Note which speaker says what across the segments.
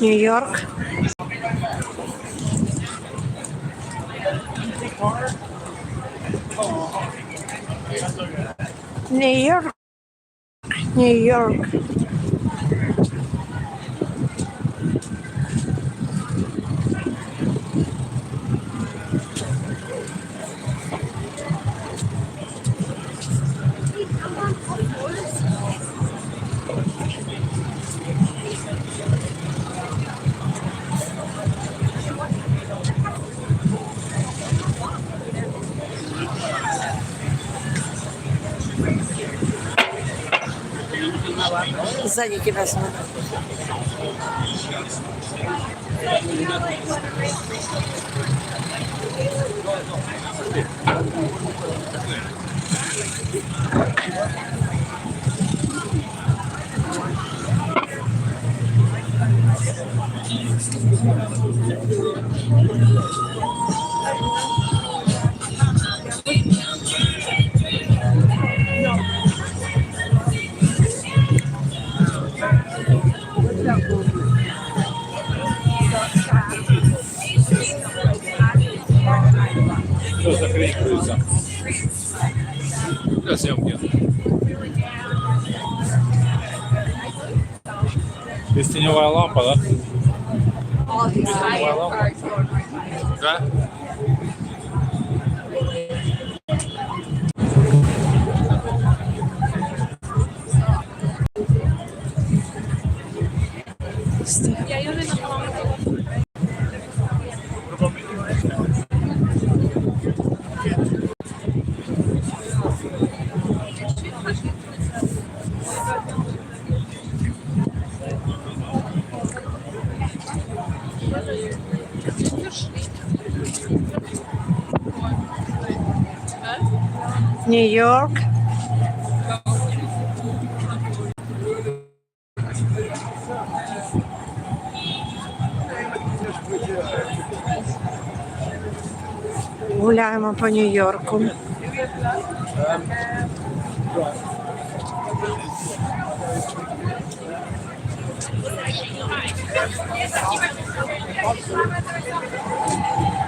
Speaker 1: Нью-Йорк. New
Speaker 2: York, New York. Zajdzie wezmę. Thank Бестеневая лампа, да? Бестеневая лампа. Да?
Speaker 1: Нью-Йорк. Гуляємо по Нью-Йорку.
Speaker 2: Что ты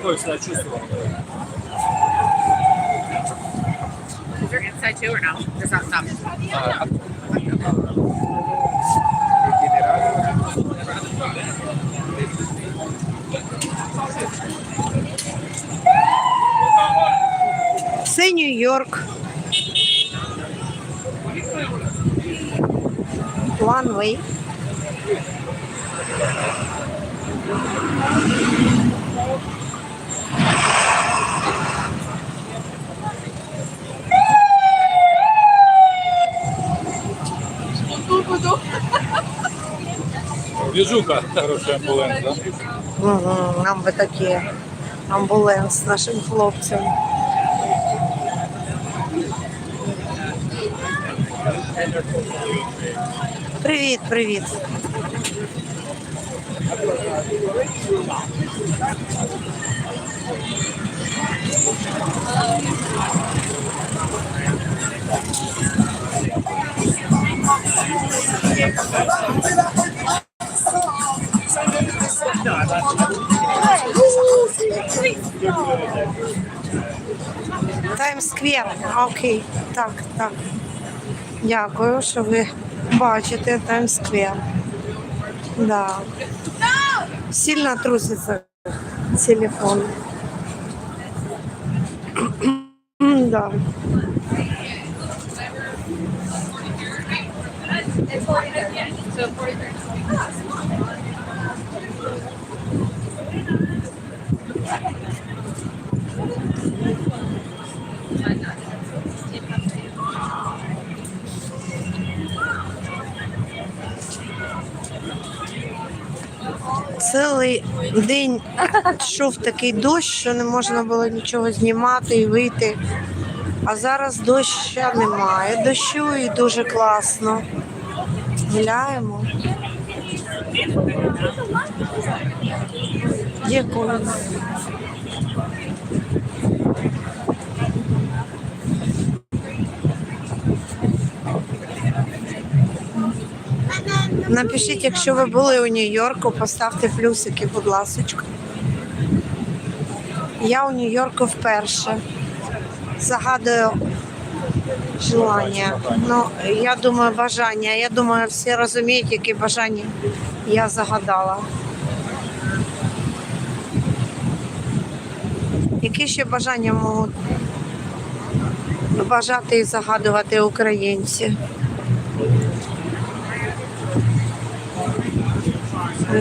Speaker 2: рукой всегда чувствовал.
Speaker 1: Це Нью-Йорк. One way.
Speaker 2: Движуха хорошая амбуланс,
Speaker 1: нам би такі амбуленс нашим хлопцям. Привіт, привіт. Таймсквер. Окей. Так, так. Дякую, що ви бачите Таймсквер. Да. Сильно трусится телефон. Да. Цілий день йшов такий дощ, що не можна було нічого знімати і вийти. А зараз доща немає. Дощу і дуже класно. Гуляємо. Дякую. Напишіть, якщо ви були у Нью-Йорку, поставте плюсики, будь ласочка. Я у Нью-Йорку вперше. Загадую желання. Ну, я думаю, бажання. Я думаю, всі розуміють, які бажання я загадала. Які ще бажання можуть бажати і загадувати українці?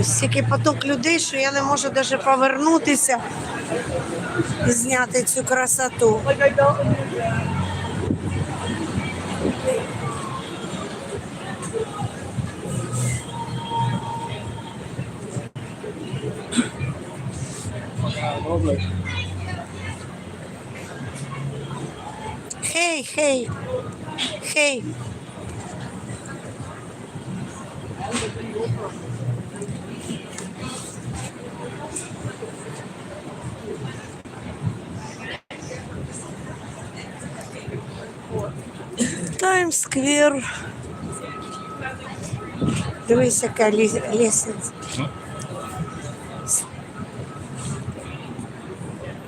Speaker 1: Стільки поток людей, що я не можу навіть повернутися зняти цю красоту. Хей, хей, хей. Таймс-сквер. Дивись, яка лі- лісниця.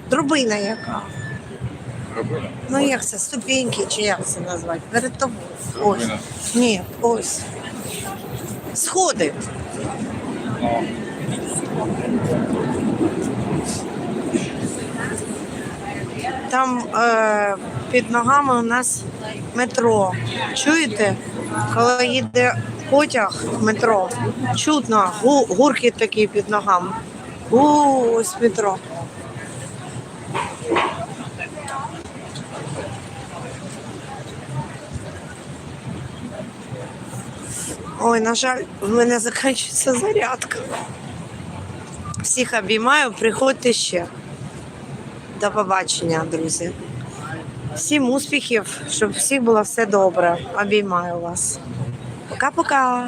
Speaker 1: Дробина яка. Ну як це, ступеньки чи як це назвати? Перед тобою. Ось. Ні, ось. Сходи. Там е, під ногами у нас метро. Чуєте? Коли їде потяг метро, чутно, гу, гуркіт такий під ногами. У, ось метро. Ой, на жаль, в мене закінчується зарядка. Всіх обіймаю, приходьте ще. До побачення, друзі. Всім успіхів, щоб всіх було все добре. Обіймаю вас. Пока-пока.